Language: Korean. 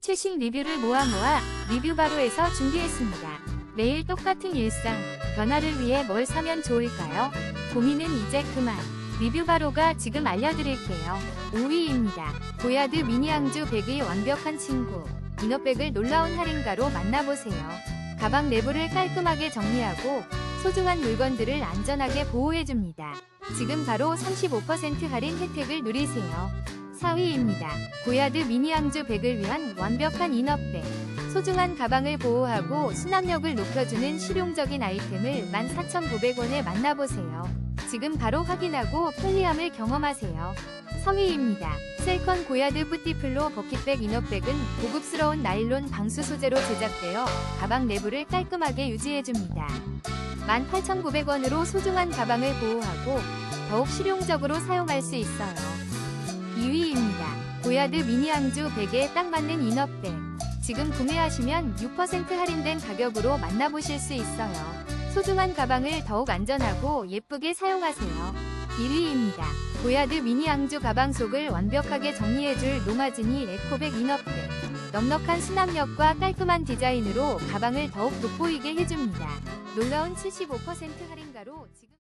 최신 리뷰를 모아 모아 리뷰 바로에서 준비했습니다. 매일 똑같은 일상, 변화를 위해 뭘 사면 좋을까요? 고민은 이제 그만. 리뷰 바로가 지금 알려드릴게요. 5위입니다. 보야드 미니 앙주 백의 완벽한 친구. 이너백을 놀라운 할인가로 만나보세요. 가방 내부를 깔끔하게 정리하고 소중한 물건들을 안전하게 보호해줍니다. 지금 바로 35% 할인 혜택을 누리세요. 4위입니다. 고야드 미니 앙주 백을 위한 완벽한 이너백. 소중한 가방을 보호하고 수납력을 높여주는 실용적인 아이템을 14,900원에 만나보세요. 지금 바로 확인하고 편리함을 경험하세요. 3위입니다. 셀컨 고야드 뿌띠플로 버킷백 이너백은 고급스러운 나일론 방수 소재로 제작되어 가방 내부를 깔끔하게 유지해줍니다. 18,900원으로 소중한 가방을 보호하고 더욱 실용적으로 사용할 수 있어요. 2위입니다. 고야드 미니 앙주 100에 딱 맞는 이너백. 지금 구매하시면 6% 할인된 가격으로 만나보실 수 있어요. 소중한 가방을 더욱 안전하고 예쁘게 사용하세요. 1위입니다. 고야드 미니 앙주 가방 속을 완벽하게 정리해줄 노마즈니 에코백 이너백. 넉넉한 수납력과 깔끔한 디자인으로 가방을 더욱 돋보이게 해줍니다. 놀라운 75% 할인가로 지금